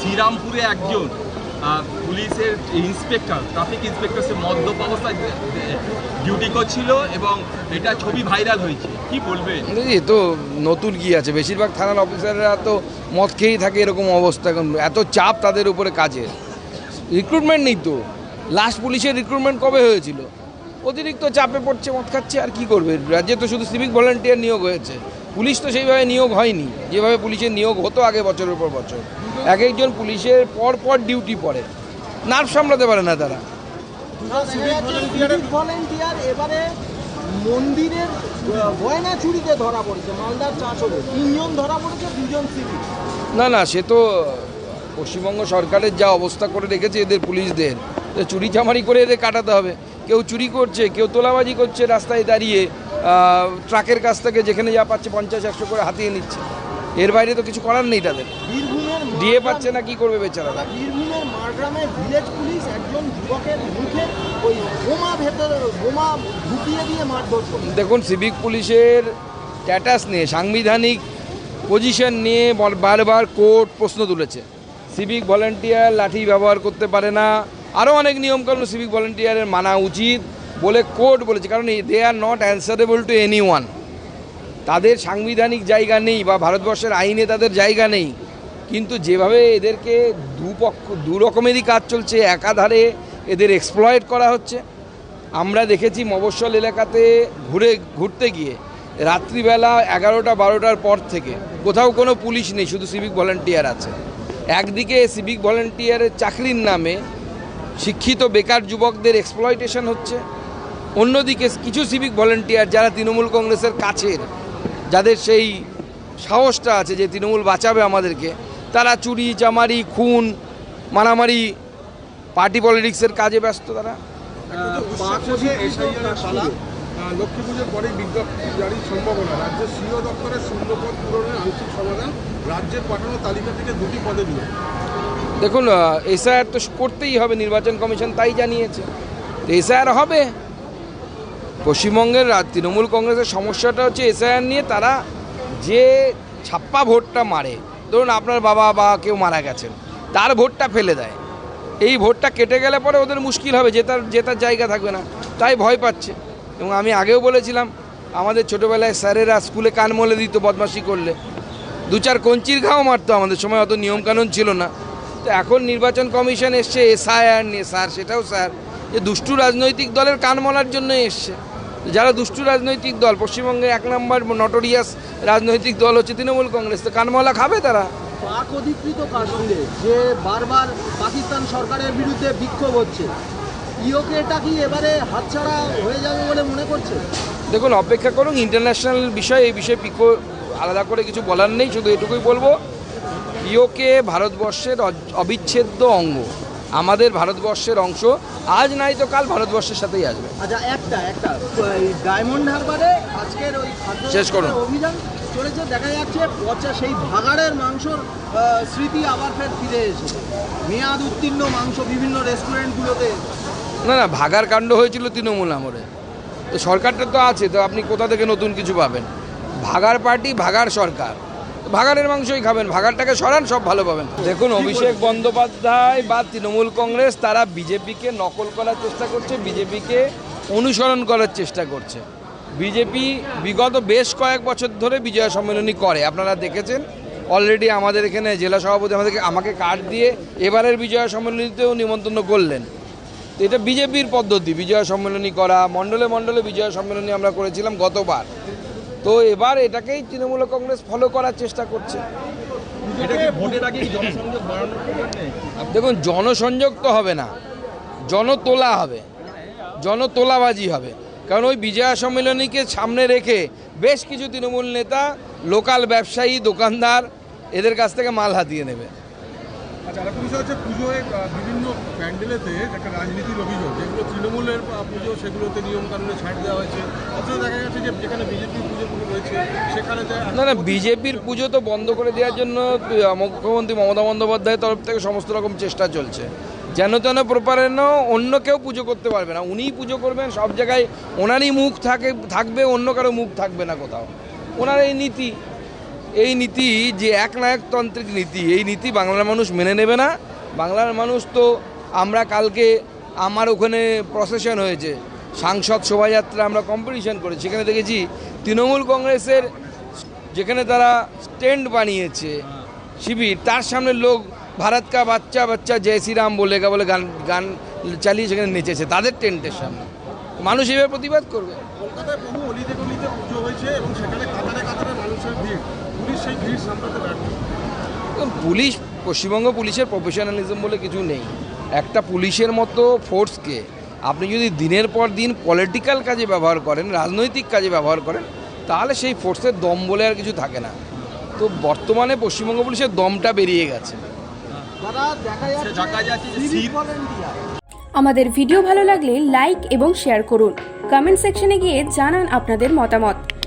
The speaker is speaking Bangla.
শ্রীরামপুরে একজন পুলিশের ইন্সপেক্টর ট্রাফিক ইন্সপেক্টর সে মদ্যপ অবস্থায় ডিউটি করছিল এবং এটা ছবি ভাইরাল হয়েছে। কি বলবে? এই তো নতুন কি আছে? বেশিরভাগ থানার অফিসাররা তো মদ খেয়েই থাকে এরকম অবস্থা। এত চাপ তাদের উপরে কাজের। রিক্রুটমেন্ট নেই তো। লাস্ট পুলিশের রিক্রুটমেন্ট কবে হয়েছিল? অতিরিক্ত চাপে পড়ছে, মদ খাচ্ছে, আর কি করবে? রাজ্যে তো শুধু সিভিক ভলেন্টিয়ার নিয়োগ হয়েছে। পুলিশ তো সেইভাবে নিয়োগ হয়নি। যেভাবে পুলিশের নিয়োগ হতো আগে বছরের পর বছর। এক একজন পুলিশের পর পর ডিউটি পড়ে। নার্ভ সামলাতে পারে না তারা। এবারে মন্দিরের গয়না চুরিতে ধরা পড়েছে মালদার চাঁচলে তিনজন ধরা পড়েছে দুজন সিভিল না না সে তো পশ্চিমবঙ্গ সরকারের যা অবস্থা করে রেখেছে এদের পুলিশদের চুরি চামারি করে এদের কাটাতে হবে। কেউ চুরি করছে কেউ তোলাবাজি করছে রাস্তায় দাঁড়িয়ে। ট্রাকের কাছ থেকে যেখানে যা পাচ্ছে পঞ্চাশ একশো করে হাতিয়ে নিচ্ছে। এর বাইরে তো কিছু করার নেই তাদের। দিয়ে পাচ্ছে না কি করবে বেচারা বীরভূমের মারগ্রামে ভিলেজ পুলিশ একজন যুবকের মুখে ওই বোমা ভেতরে বোমা ঢুকিয়ে দিয়ে মারধর দেখুন সিভিক পুলিশের স্ট্যাটাস নিয়ে সাংবিধানিক পজিশন নিয়ে বারবার কোর্ট প্রশ্ন তুলেছে। সিভিক ভলেন্টিয়ার লাঠি ব্যবহার করতে পারে না। আরও অনেক নিয়মকানুন সিভিক ভলেন্টিয়ারের মানা উচিত। বলে কোর্ট বলেছে, কারণ they are not answerable to anyone তাদের সাংবিধানিক জায়গা নেই বা ভারতবর্ষের আইনে তাদের জায়গা নেই। কিন্তু যেভাবে এদেরকে দুপক্ষ দু রকমেরই কাজ চলছে, একাধারে এদের এক্সপ্লয়েড করা হচ্ছে। আমরা দেখেছি মফস্বল এলাকাতে ঘুরে ঘুরতে গিয়ে রাত্রিবেলা এগারোটা, বারোটার পর থেকে কোথাও কোনো পুলিশ নেই, শুধু সিভিক ভলেন্টিয়ার আছে। একদিকে সিভিক ভলেন্টিয়ারের চাকরির নামে শিক্ষিত বেকার যুবকদের এক্সপ্লয়টেশন হচ্ছে অন্যদিকে কিছু সিভিক ভলেন্টিয়ার যারা তৃণমূল কংগ্রেসের কাছের যাদের সেই সাহসটা আছে যে তৃণমূল বাঁচাবে আমাদেরকে তারা চুরি চামারি খুন মারামারি পার্টি পলিটিক্সের কাজে ব্যস্ত তারা। লক্ষ্মী পুজোর পরেই বিজ্ঞপ্তি জারির সম্ভাবনা। রাজ্যের সিও দপ্তরের শূন্যপদ পূরণের আংশিক সমাধান রাজ্যের পাঠানো তালিকা থেকে দুটি পদে দেখুন এসআইআর তো করতেই হবে নির্বাচন কমিশন তাই জানিয়েছে। এসআইআর হবে? পশ্চিমবঙ্গের তৃণমূল কংগ্রেসের সমস্যাটা হচ্ছে এসআইআর নিয়ে তারা যে ছাপ্পা ভোটটা মারে, ধরুন আপনার বাবা বা কেউ মারা গেছেন, তার ভোটটা ফেলে দেয়। এই ভোটটা কেটে গেলে পরে ওদের মুশকিল হবে জেতার জেতার জায়গা থাকবে না, তাই ভয় পাচ্ছে। এবং আমি আগেও বলেছিলাম, আমাদের ছোটোবেলায় স্যারেরা স্কুলে কান মলে দিত বদমাশি করলে। দু চার কঞ্চির ঘাও মারতো আমাদের সময়, অত নিয়মকানুন ছিল না। তো এখন নির্বাচন কমিশন এসছে, এসআইআর নিয়ে, স্যার সেটাও স্যার, যে দুষ্টু রাজনৈতিক দলের কান মলার জন্য এসছে। যারা দুষ্টু রাজনৈতিক দল পশ্চিমবঙ্গে এক নম্বর নটোরিয়াস রাজনৈতিক দল হচ্ছে তৃণমূল কংগ্রেস। তো কানমলা খাবে তারা? পাক অধিকৃত কাশ্মীরে যে বারবার পাকিস্তান সরকারের বিরুদ্ধে বিক্ষোভ হচ্ছে। ইওকে এটা কি এবারে হাতছাড়া হয়ে যাবে বলে মনে করছে? দেখুন অপেক্ষা করুন ইন্টারন্যাশনাল বিষয় এই বিষয়ে পিকো আলাদা করে কিছু বলার নেই শুধু এটুকুই বলব ইওকে ভারতবর্ষের অবিচ্ছেদ্য অঙ্গ। আমাদের ভারতবর্ষের অংশ। আজ নাই তো কাল ভারতবর্ষের সাথেই আসবে। আচ্ছা একটা একটা ডায়মন্ড হারবারে আজকের ওই শেষ করুন। অভিযান চলেছে দেখা যাচ্ছে পচা সেই ভাগাড়ের মাংসর স্মৃতি আবার ফের ফিরে এসেছে। মেয়াদ উত্তীর্ণ মাংস বিভিন্ন রেস্টুরেন্টগুলোতে। না না ভাগার কাণ্ড হয়েছিল তৃণমূল আমলে। তো সরকারটা তো আছে তো আপনি কোথা থেকে নতুন কিছু পাবেন? ভাগার পার্টি ভাগার সরকার। ভাগাড়ের মাংসই খাবেন ভাগারটাকে সরান, সব ভালো পাবেন। দেখুন, অভিষেক বন্দ্যোপাধ্যায় বা তৃণমূল কংগ্রেস, তারা বিজেপিকে নকল করার চেষ্টা করছে, বিজেপিকে অনুসরণ করার চেষ্টা করছে। বিজেপি বিগত বেশ কয়েক বছর ধরে বিজয়া সম্মেলনী করে। আপনারা দেখেছেন অলরেডি আমাদের এখানে জেলা সভাপতি আমাদেরকে আমাকে কার্ড দিয়ে এবারের বিজয়া সম্মেলনীতেও নিমন্ত্রণ করলেন। এটা বিজেপির পদ্ধতি, বিজয়া সম্মেলনী করা। মণ্ডলে মণ্ডলে বিজয়া সম্মেলনী আমরা করেছিলাম গতবার। তো এবার এটাকেই তৃণমূল কংগ্রেস ফলো করার চেষ্টা করছে। দেখুন জনসংযোগ তো হবে না। জনতোলা হবে। জনতোলাবাজি হবে। কারণ ওই বিজয়া সম্মেলনীকে সামনে রেখে বেশ কিছু তৃণমূল নেতা লোকাল ব্যবসায়ী দোকানদার এদের কাছ থেকে মাল হাতিয়ে নেবে। আচ্ছা আরেকটা বিষয় হচ্ছে পুজোয় বিভিন্ন প্যান্ডেলেতে একটা রাজনীতির অভিযোগ, যেগুলো তৃণমূলের পুজো, সেগুলোতে নিয়ম কানুনে ছাড় দেওয়া হয়েছে। অথচ দেখা যাচ্ছে যে যেখানে বিজেপির পুজোগুলো রয়েছে, সেখানে না না, বিজেপির পুজো তো বন্ধ করে দেওয়ার জন্য মুখ্যমন্ত্রী মমতা বন্দ্যোপাধ্যায়ের তরফ থেকে সমস্ত রকম চেষ্টা চলছে। যেন তেন প্রপারেন অন্য কেউ পুজো করতে পারবে না। উনিই পুজো করবেন, সব জায়গায় ওনারই মুখ থাকে, থাকবে, অন্য কারও মুখ থাকবে না কোথাও। ওনার এই নীতি। এই নীতি যে একনায়কতান্ত্রিক নীতি, এই নীতি বাংলার মানুষ মেনে নেবে না। বাংলার মানুষ তো আমরা কালকে আমার ওখানে প্রসেশন হয়েছে। সাংসদ শোভাযাত্রা আমরা কম্পিটিশন করেছি। সেখানে দেখেছি তৃণমূল কংগ্রেসের যেখানে তারা স্ট্যান্ড বানিয়েছে শিবির, তার সামনে লোক ভারত কা বাচ্চা বাচ্চা জয় শ্রীরাম বলে গা বলে গান গান চালিয়ে সেখানে নেচেছে, তাদের টেন্টের সামনে। মানুষ এভাবে প্রতিবাদ করবে। কলকাতায় বহু অলিতে গলিতে পুজো হয়েছে এবং সেখানে কাতারে কাতারে মানুষের ভিড়। সেই ভিড় সামলাতে ব্যর্থ পুলিশ পশ্চিমবঙ্গ পুলিশের প্রফেশনালিজম বলে কিছু নেই। একটা পুলিশের মতো ফোর্সকে আপনি যদি দিনের পর দিন পলিটিক্যাল কাজে ব্যবহার করেন রাজনৈতিক কাজে ব্যবহার করেন তাহলে সেই ফোর্সের দম বলে আর কিছু থাকে না। তো বর্তমানে পশ্চিমবঙ্গ পুলিশের দমটা বেরিয়ে গেছে। আমাদের ভিডিও ভালো লাগলে লাইক এবং শেয়ার করুন। কমেন্ট সেকশনে গিয়ে জানান আপনাদের মতামত।